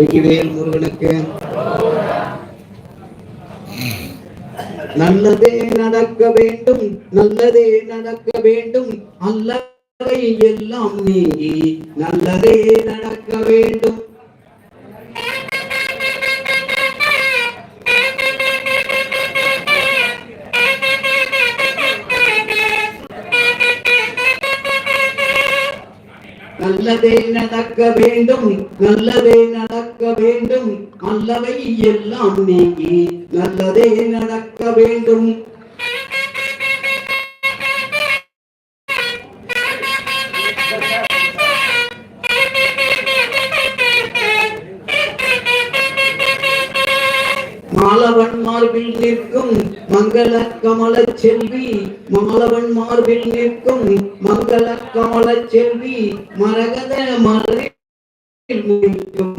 வெற்றிவேல் முருகனுக்கு. நல்லதே நடக்க வேண்டும் நல்லதே நடக்க வேண்டும். அல்லவை எல்லாம் நீங்கி நல்லதே நடக்க வேண்டும். நல்லதே நடக்க வேண்டும் நல்லதே நடக்க வேண்டும். அல்லவை எல்லாம் நீங்கி நல்லதே நடக்க வேண்டும். மாலவன் மார்பில் நிற்கும் மங்கள கமல செல்வி மாலவன் மார்பில் நிற்கும் மங்கள கமல செல்வி மரகத மலரில் நிற்கும்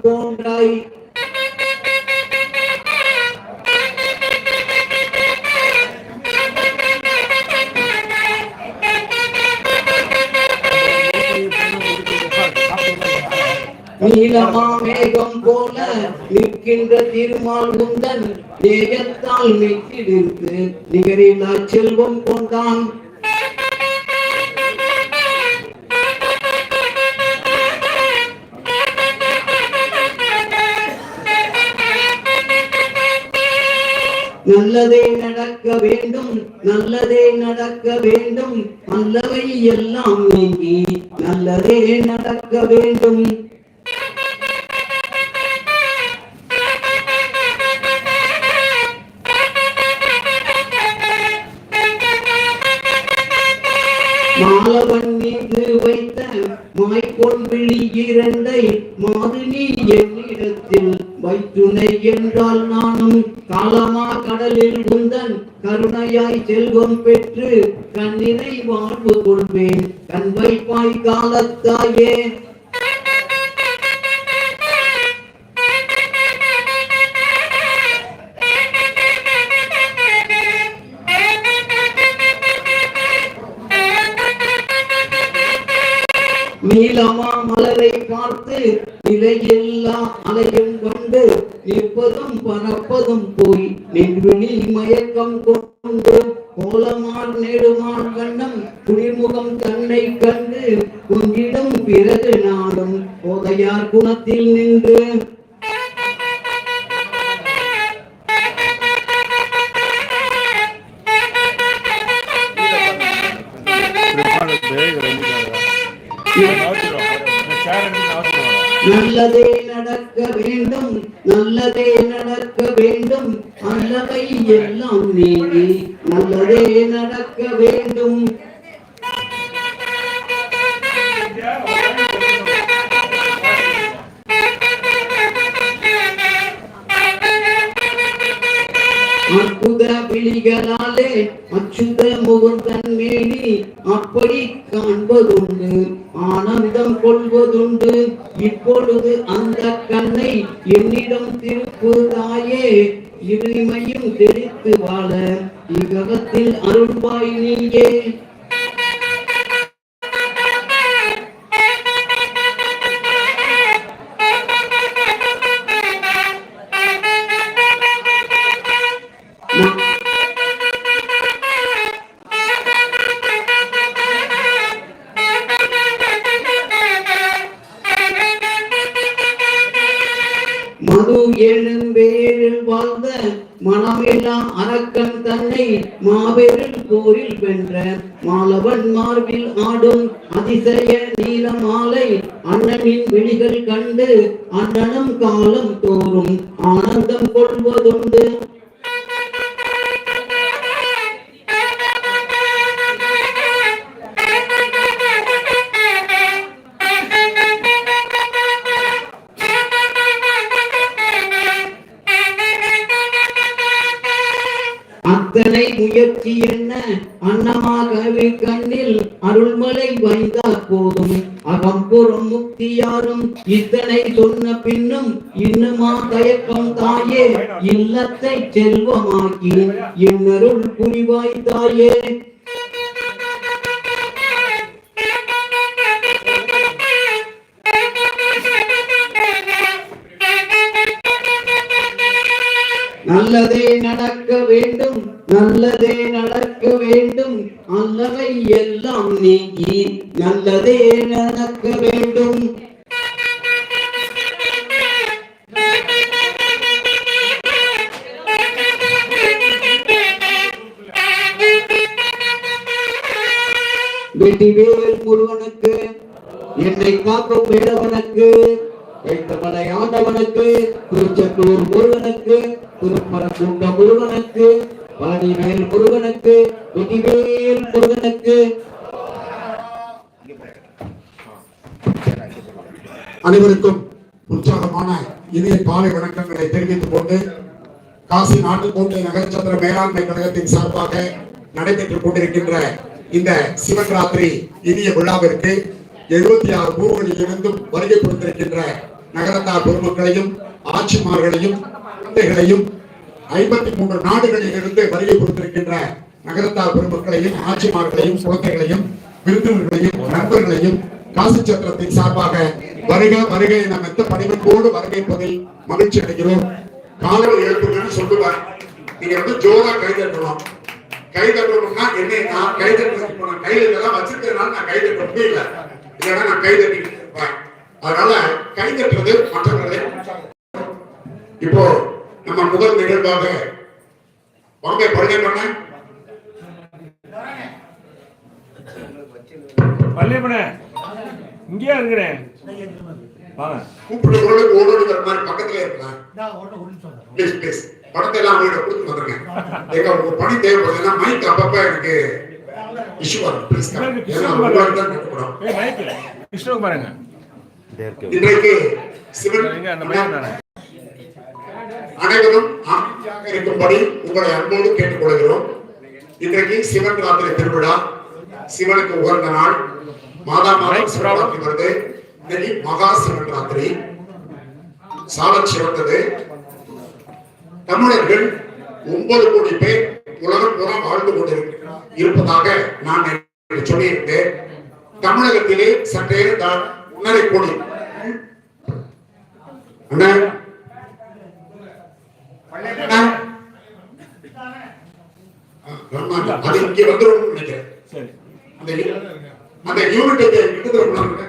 போன்றாய். நீலமா மேகம் போல நிற்கின்ற திருமால் குந்தன் தேகத்தால் மெச்சிடித்து நிகரில்லா செல்வம் கொண்டான். நல்லதே நடக்க வேண்டும் நல்லதே நடக்க வேண்டும். நல்லவை எல்லாம் நீங்கி நல்லதே நடக்க வேண்டும். மாவன் மீது வைத்த மாய்கொள் விழி இரண்டை மாதுனி என்னிடத்தில் வைத்துணை என்றால் நானும் காலமா கடலில் உந்தன் கருணையாய் செல்வம் பெற்று கண்ணினை வாழ்வு கொள்வேன். கண் வைப்பாய் காலத்தாயே நீலமா மலரை பார்த்து நிலையில்லா அலையும் கொண்டு நிற்பதும் பறப்பதும் போய் நெல்விழி மயக்கம் கொண்டு கோலமார் நெடுமான் கண்ணம் குடிமுகம் தன்னை கண்டு குஞ்சிடும் பிறகு நாடும் போதையார் குணத்தில் நின்று நல்லதே நடக்க வேண்டும் நல்லதே நடக்க வேண்டும். நல்லவை எல்லாம் நீங்கி நல்லதே நடக்க வேண்டும். அற்புத விழிகளாலே அச்சுத முகுந்தன் மேனி அப்படி உண்பதுண்டு ஆனந்தம் கொள்வதுண்டு. இப்பொழுது அந்த கண்ணை என்னிடம் திருப்புதாயே இருமையும் தெரித்து வாழ இகத்தில் அருள்வாய் நீங்கே மனமெல்லாம் அரக்கன் தன்னை மாபெரும் போரில் வென்ற மாலவன் மார்பில் ஆடும் அதிசய நீல மாலை அண்ணனின் விழிகள் கண்டு அண்ணனும் காலம் தோறும் ஆனந்தம் கொள்வதுண்டு. முயற்சி என்ன? அன்னமாகவே கண்ணில் அருள்மலை வைந்தால் போதும். அகம்புறம் முக்தியாரும் இத்தனை சொன்ன பின்னும் இன்னுமா தயக்கம் தாயே? இல்லத்தை செல்வமாக்கி என்னருள் புரிவாய் தாயே? நல்லதே நடக்க வேண்டும் நல்லதே நடக்க வேண்டும். அல்லவை எல்லாம் நீங்கி நல்லதே நடக்க வேண்டும். வெற்றி வெற்றிவேல் முருகனுக்கு என்னை காக்கும் வேலவனுக்கு வைத்தமலை ஆண்டவனுக்கு திருச்செந்தூர் முருகனுக்கு திருப்பரங்குன்ற முருகனுக்கு பழனிவேல் முருகனுக்கு வெற்றிவேல் முருகனுக்கு. அனைவருக்கும் உற்சாகமான இனிய பாலை வணக்கங்களை தெரிவித்துக் கொண்டு காசி நாட்டுக்கோட்டை நகரச்சந்திர மேலாண்மை கழகத்தின் சார்பாக நடைபெற்றுக் கொண்டிருக்கின்ற இந்த சிவன் ராத்திரி இனிய விழாவிற்கு எழுபத்தி ஆறு ஊர்களில் இருந்தும் வருகை கொடுத்திருக்கின்ற நகரத்தார் பொதுமக்களையும் ஆட்சிமார்களையும் குழந்தைகளையும் ஐம்பத்தி மூன்று நாடுகளில் இருந்து வருகை கொடுத்திருக்கின்ற நகரத்தார் பெருமக்களையும் ஆட்சிமார்களையும் குழந்தைகளையும் விருந்தினர்களையும் நண்பர்களையும் காசி சத்திரத்தின் சார்பாக வருக வருக என மெத்த பணிவன்போடு வரவேற்பதில் மகிழ்ச்சி அடைகிறோம். காலையில் எழுப்புங்கன்னு சொல்லுவார் நீங்க வந்து ஜோரா கை தட்டணும். கை தட்டணும்னா என்ன நான் கை தட்டுறது கையில இதெல்லாம் வச்சிருக்கிறதுனால நான் கை தட்ட முடியல. இல்லைன்னா நான் கை இருப்பேன். அதனால கை தட்டுறது மற்றவர்களை இப்போ நம்ம முதல் நிகழ்வாக வாங்க படுகை பண்ண. பள்ளியப்பனே இங்கேயா இருக்கிறேன். வாங்க. கூப்பிட்டு குரலுக்கு ஓடோடி வர மாதிரி பக்கத்துல இருக்கலாம். Please please. படத்தை எல்லாம் அவங்கள்ட்ட கொடுத்து வந்துருங்க. எங்க ஒரு பணி தேவைப்படுதுன்னா மைக் அப்பப்ப எனக்கு இஷ்யூ வரும். ப்ளீஸ் ஏன்னா உங்களுக்கு தான் கட்டுப்படும் இன்றைக்கு சிவன் அனைவரும் அமைதியாக இருக்கும்படி உங்களை அன்போடு கேட்டுக்கொள்கிறோம். இன்றைக்கு சிவன் ராத்திரி திருவிழா. சிவனுக்கு உகந்த நாள். மாதா மாதம் சிவராத்திரி வருது. இன்னைக்கு மகா சிவன் ராத்திரி சாலச் சிறந்தது தமிழர்கள் ஒன்பது கோடி பேர் உலகம் பூரா வாழ்ந்து கொண்டிருக்கிறார் இருப்பதாக நான் சொல்லியிருந்தேன். தமிழகத்திலே சற்றே தான் ஒன்றரை கோடி அண்ணா. அது இங்கே வந்துரும் நினைக்கிறேன். அந்த யூனிட் கிட்டத்தட்ட பண்ணாங்க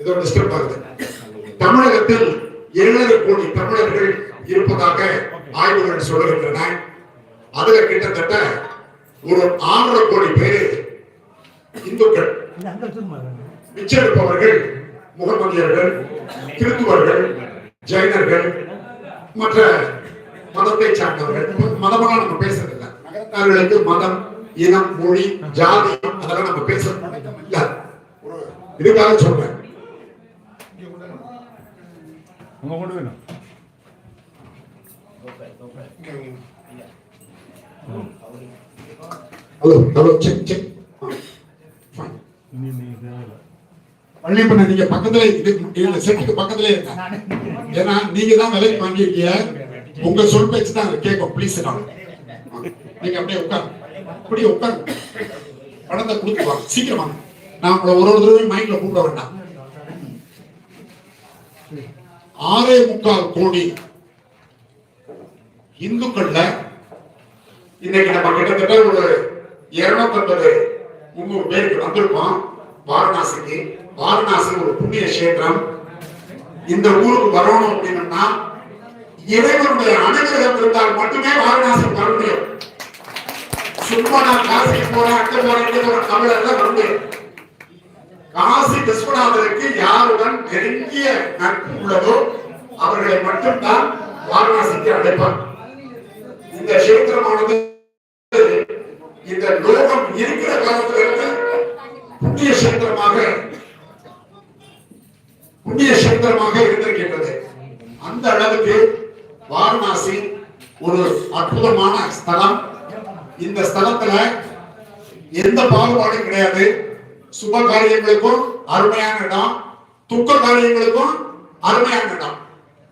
ஏதோ டிஸ்டர்ப் ஆகுது. தமிழகத்தில் ஏழரை கோடி தமிழர்கள் இருப்பதாக ஆய்வுகள் சொல்லுகின்றன. அதுல கிட்டத்தட்ட ஒரு ஆறரை கோடி பேரு இந்துக்கள். பிச்சை எடுப்பவர்கள் முகமதியர்கள் கிறிஸ்துவர்கள் ஜைனர்கள் மற்ற மதத்தை சார்ந்தவர்கள் மதமெல்லாம் நம்ம பேசுறது இல்ல நகரத்தார்களுக்கு மதம் இனம் மொழி ஜாதி அதெல்லாம் நம்ம இல்ல இதுக்காக சொல்றேன். Hello hello check check. இனி நீங்க பக்கத்துல இது இந்த செட்டுக்கு பக்கத்துல இருங்க. ஏன்னா நீங்க தான் விலைக்கு வாங்கியிருக்கீங்க. உங்க சொல் பேச்சு தான் கேட்கும். ப்ளீஸ் நீங்க அப்படியே உட்காரு அப்படியே உட்காரு பணத்தை கொடுத்து வாங்க. சீக்கிரம் வாங்க. நான் உங்களை ஒரு ஒரு தடவை மைண்ட்ல கூப்பிட வேண்டாம். ஆறே முக்கால் கோடி இந்துக்கள்ல இன்னைக்கு நம்ம கிட்டத்தட்ட ஒரு இருநூத்தம்பது முந்நூறு பேருக்கு வந்திருக்கோம். வாரணாசிக்கு. வாரணாசி ஒரு புண்ணிய கஷேத்திரம். இந்த ஊருக்கு வரணும் அப்படின்னா இறைவனுடைய அனுகிரகம் இருந்தால் மட்டுமே வாரணாசி வர முடியும். சும்மா நான் காசிக்கு போறேன் அங்க போறேன் ஒரு போறேன் தமிழர்ல வந்து காசி விஸ்வநாதருக்கு யாருடன் நெருங்கிய நட்பு உள்ளதோ அவர்களை மட்டும்தான் வாரணாசிக்கு அழைப்பார். இந்த கஷேத்திரமானது இந்த லோகம் இருக்கிற காலத்திலிருந்து புண்ணிய கஷேத்திரமாக புண்ணிய கஷேத்திரமாக இருந்திருக்கின்றது. அந்த அளவுக்கு வாரணாசி ஒரு அற்புதமான ஸ்தலம். இந்த ஸ்தலத்துல எந்த பாகுபாடும் கிடையாது. சுப காரியங்களுக்கும் அருமையான இடம். துக்க காரியங்களுக்கும் அருமையான இடம்.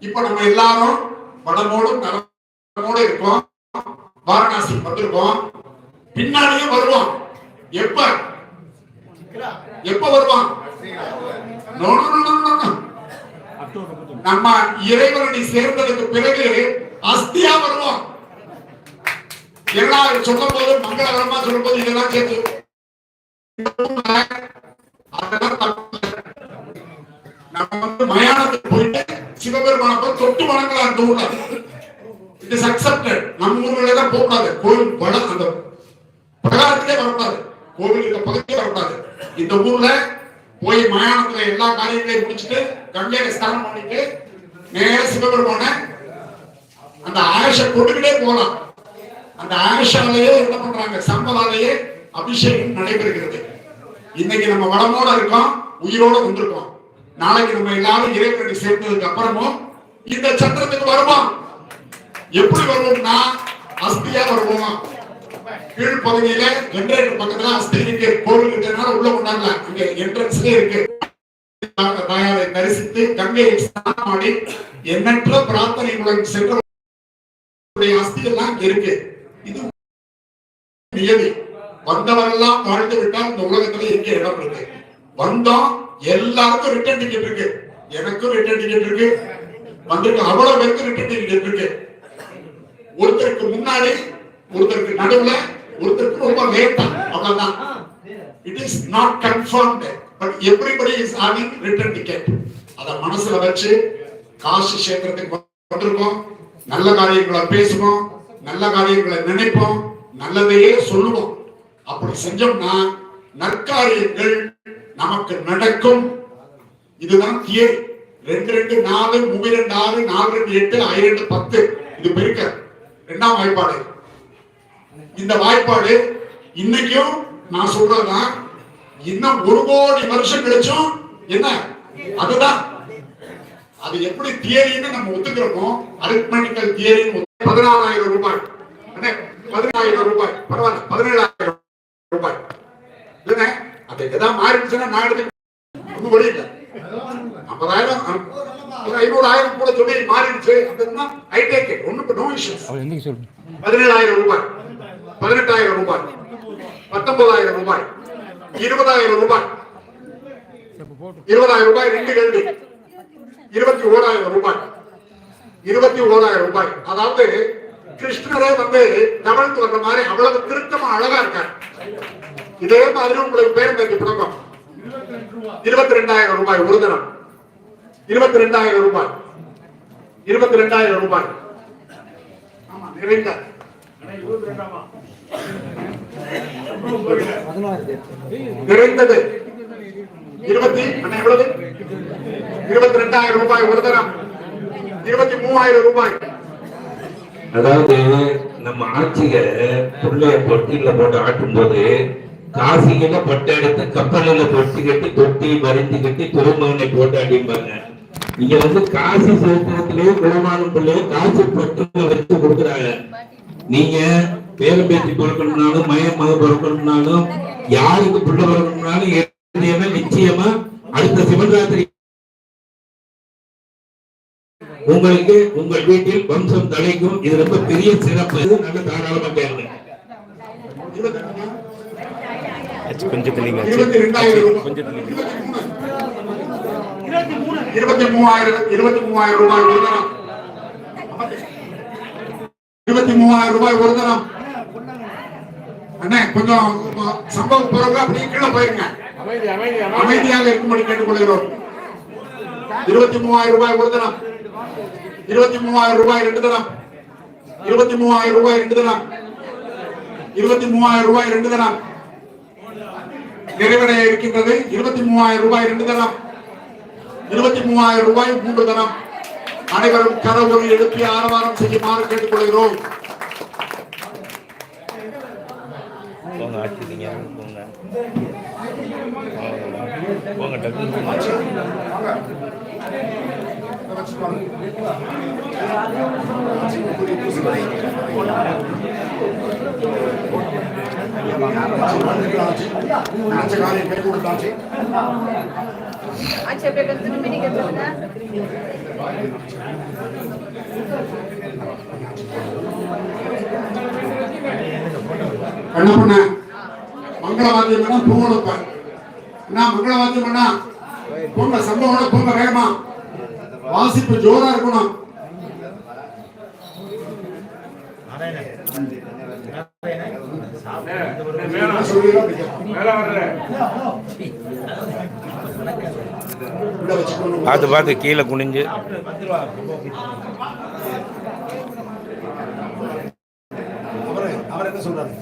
இப்ப நம்ம எல்லாரும் வடமோடும் நலமோடு இருக்கோம். வாரணாசி வந்திருக்கோம். பின்னாடியும் வருவோம். எப்ப? எப்ப வருவான் நம்ம இறைவனடி சேர்ந்ததுக்கு பிறகு அஸ்தியா வருவோம் எல்லாம் சொல்லும் போது மங்களகரமா சொல்லும் போது இதெல்லாம் சேர்த்து நம்ம வந்து மயானத்துக்கு போயிட்டு சிவபெருமான தொட்டு வணங்கலாம் அந்த ஊர்ல. இட் இஸ் அக்செப்டட் நம்ம ஊர்ல தான் போகக்கூடாது. கோயில் வள அந்த பிரகாரத்திலே வரக்கூடாது. கோவிலுக்கு பக்கத்திலே வரக்கூடாது. இந்த ஊர்ல போய் மயானத்துல எல்லா காரியங்களையும் முடிச்சுட்டு கங்கையில ஸ்நானம் பண்ணிட்டு நேர சிவபெருமான அந்த ஆயுஷ கொண்டுகிட்டே போகலாம். அந்த ஆயுஷாலேயே என்ன பண்றாங்க? சம்பதாலேயே அபிஷேகம் நடைபெறுகிறது. இன்னைக்கு நம்ம வளமோட இருக்கோம் உயிரோட வந்திருக்கோம். நாளைக்கு நம்ம எல்லாரும் இறைவனை சேர்ந்ததுக்கு அப்புறமும் இந்த சத்திரத்துக்கு வருவோம் எப்படி வருவோம்னா அஸ்தியா வருவோம்? கீழ் பகுதியில ஜெனரேட்டர் பக்கத்துல அஸ்தி இருக்கு. கோவில் கிட்டனால உள்ள கொண்டாடல இங்க என்ட்ரன்ஸ்லயே இருக்கு. தாயாரை தரிசித்து கங்கையை ஸ்நானமாடி எண்ணற்ற பிரார்த்தனைகளுடன் சென்ற அஸ்தி எல்லாம் இருக்கு. இது நியதி. வந்தவரெல்லாம் வாழ்ந்து விட்டால் இந்த உலகத்துல எங்க இடம் இருக்கு? வந்தோம் எல்லாருக்கும் ரிட்டர்ன் டிக்கெட் இருக்கு. எனக்கும் ரிட்டர்ன் டிக்கெட் இருக்கு. வந்திருக்க அவ்வளவு பேருக்கு ரிட்டர்ன் டிக்கெட் இருக்கு. ஒருத்தருக்கு முன்னாடி ஒருத்தருக்கு நடுவுல ஒருத்தருக்கு ரொம்ப லேட்டா அவ்வளவுதான். It is not confirmed but everybody is having return ticket அத மனசுல வச்சு காசி கஷேத்திரத்துக்கு வந்திருக்கோம். நல்ல காரியங்களை பேசுவோம். நல்ல காரியங்களை நினைப்போம். நல்லதையே சொல்லுவோம். அப்படி செஞ்சோம்னா நற்காரியங்கள் நமக்கு நடக்கும். இதுதான் தியரி. ரெண்டு ரெண்டு நாலு மூணு ரெண்டு ஆறு நாலு ரெண்டு எட்டு ஐ ரெண்டு பத்து. இது பெருக்க. ரெண்டாம் வாய்ப்பாடு. இந்த வாய்ப்பாடு இன்னைக்கும் நான் சொல்றதுதான் இன்னும் ஒரு கோடி வருஷம் கழிச்சும் என்ன? அதுதான். அது எப்படி தியரின்னு நம்ம ஒத்துக்கிறோமோ அரித்மெட்டிக்கல் தியரின்னு பதினாலாயிரம் ரூபாய். பதினாயிரம் ரூபாய். பரவாயில்ல பதினேழாயிரம் ரூபாய். இல்லைண்ணே அது எதாவது மாறிடுச்சுன்னா நான் எடுத்து ஒன்றும் வழி இல்லை. ஐம்பதாயிரம் ஒரு ஐநூறாயிரம் கூட சொல்லி மாறிடுச்சு அப்படின்னா ஐ டேக் இட் ஒன்றும் பதினேழாயிரம் ரூபாய். பதினெட்டாயிரம் ரூபாய். பத்தொன்பதாயிரம் ரூபாய். இருபதாயிரம் ரூபாய். இருபதாயிரம் ரூபாய் ரெண்டு கேள்வி. இருபத்தி ஓராயிரம் ரூபாய். இருபத்தி ஓராயிரம் ரூபாய். அதாவது கிருஷ்ணரே வந்து தமிழுக்கு வந்த மாதிரி அவ்வளவு திருத்தமா அழகா இருக்காரு. இதே மாதிரி உங்களுக்கு பேர் இந்த புடகம் இருபத்தி ரெண்டாயிரம் ரூபாய் ஒரு தினம். இருபத்தி ரெண்டாயிரம் ரூபாய். இருபத்தி ரெண்டாயிரம் ரூபாய். ஆமா நிறைந்த. நிறைந்தது. இருபத்தி எவ்வளவு? இருபத்தி ரெண்டாயிரம் ரூபாய் ஒரு தரம். இருபத்தி மூவாயிரம் ரூபாய். அதாவது நம்ம ஆட்சிய புள்ளைய தொட்டில போட்டு ஆட்டும் போது காசியில பட்டை எடுத்து கப்பலில தொட்டி கட்டி தொட்டி மருந்து கட்டி துறைமுகனை போட்டு அடிப்பாங்க இங்க வந்து காசி சேத்திரத்திலேயே குணமானும் பிள்ளைய காசி பட்டுல வச்சு கொடுக்குறாங்க. நீங்க பேரம் பேச்சு பிறக்கணும்னாலும் மயம் மக பிறக்கணும்னாலும் யாருக்கு பிள்ளை பிறக்கணும்னாலும் நிச்சயமா அடுத்த சிவராத்திரி உங்களுக்கு உங்கள் வீட்டில் வம்சம் தலைக்கும் இது ரொம்ப பெரிய சிறப்பு. இது நல்ல தாராளமா கேளுங்க. கொஞ்சம் இருபத்தி மூவாயிரம் இருபத்தி மூவாயிரம் ரூபாய் ஒரு தரம். இருபத்தி மூவாயிரம் ரூபாய் ஒரு தரம். அண்ணே கொஞ்சம் சம்பவம் பிறகு அப்படியே கீழே போயிருங்க. அமைதி அமைதி அமைதி. அமைதியாக இருக்கும்படி கேட்டுக்கொள்கிறோம். இருபத்தி மூவாயிரம் ரூபாய் ஒரு தினம். இருபத்தி மூவாயிரம் ரூபாய் ரெண்டு தினம். இருபத்தி மூவாயிரம் ரூபாய் ரெண்டு தினம். இருபத்தி மூவாயிரம் ரூபாய் ரெண்டு தினம். நிறைவடைய இருக்கின்றது. இருபத்தி மூவாயிரம் ரூபாய் ரெண்டு தினம். இருபத்தி மூவாயிரம் ரூபாய் மூன்று தினம். அனைவரும் கரவொலி எழுப்பி ஆரவாரம் செய்யுமாறு கேட்டுக்கொள்கிறோம். போங்க ஆட்சி நீங்க போங்க போங்க டக்குனு ஆச்சு அப்படியே கொஞ்சம் திரும்பி நிக்க என்ன பண்ண மங்களவாத்தியம் பண்ணா பூவெடுப்ப என்ன மங்களவாத்தியம் பண்ணா பொங்க சம்பவம் பொங்க வேகமா. வாசிப்பு ஜோரா இருக்கணும். பார்த்து பார்த்து கீழே குனிஞ்சு. சொல்றாரு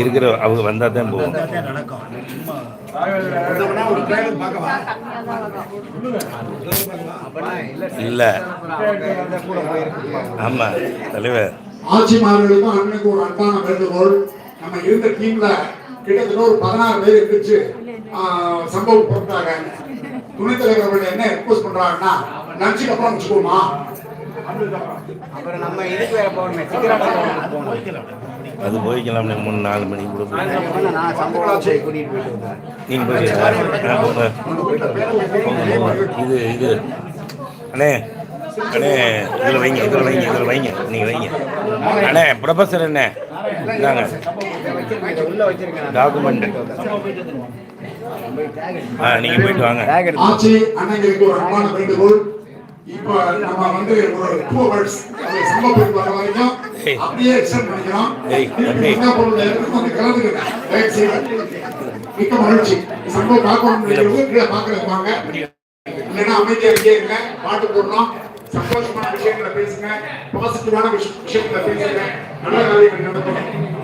இருக்கிற அவங்க வந்தால் தான் போகும் இல்லை. ஆமாம் தலைவர். ஆட்சிமார்களுக்கும் அண்ணனுக்கு ஒரு அன்பான வேண்டுகோள். நம்ம இருந்த டீம்ல கிட்டத்தட்ட ஒரு பதினாறு பேர் இருந்துச்சு. சம்பவம் பொறுத்தாங்க துணைத் தலைவர் அவர்கள் என்ன ரெக்வஸ்ட் பண்றாங்கன்னா லஞ்சுக்கு அப்புறம் வச்சுக்கோமா அப்புறம் நம்ம இதுக்கு வேற போகணுமே சிக்கராட்ட போகணும் அது போய்க்கலாம் மூணு நாலு மணிக்கு கூட நீங்கள் போய் போங்க. போங்க இது இது. அண்ணே அண்ணே இதில் வைங்க இதில் வைங்க இதில் வைங்க நீங்கள் வைங்க. அண்ணே ப்ரொஃபஸர் என்ன? இந்தாங்க. உள்ள வச்சிருக்கேன். டாக்குமெண்ட் ஆ நீங்கள் போயிட்டு வாங்க. ஆட்சி அண்ணங்களுக்கு ஒரு அன்பான வேண்டுகோள் இப்போ நம்ம வந்து ஒரு டூ ஹவர்ஸ் சம்பவத்துக்கு வர வரைக்கும். அப்படியே எக்ஸ்டெண்ட் பண்ணிக்கிறோம். சிங்கப்பூர்ல இருந்து வந்து கலந்துக்கிறேன். மிக்க மகிழ்ச்சி. சம்பவம் பார்க்கணும் கீழே பார்க்கறதுக்கு வாங்க. இல்லைன்னா அமைதியா இருங்க. பாட்டு போடுறோம். சந்தோஷமான விஷயங்களை பேசுங்க. பாசிட்டிவான விஷ- விஷயங்களை பேசுங்க. நல்ல காரியங்கள் நடக்கும் இல்லை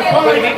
போங்க,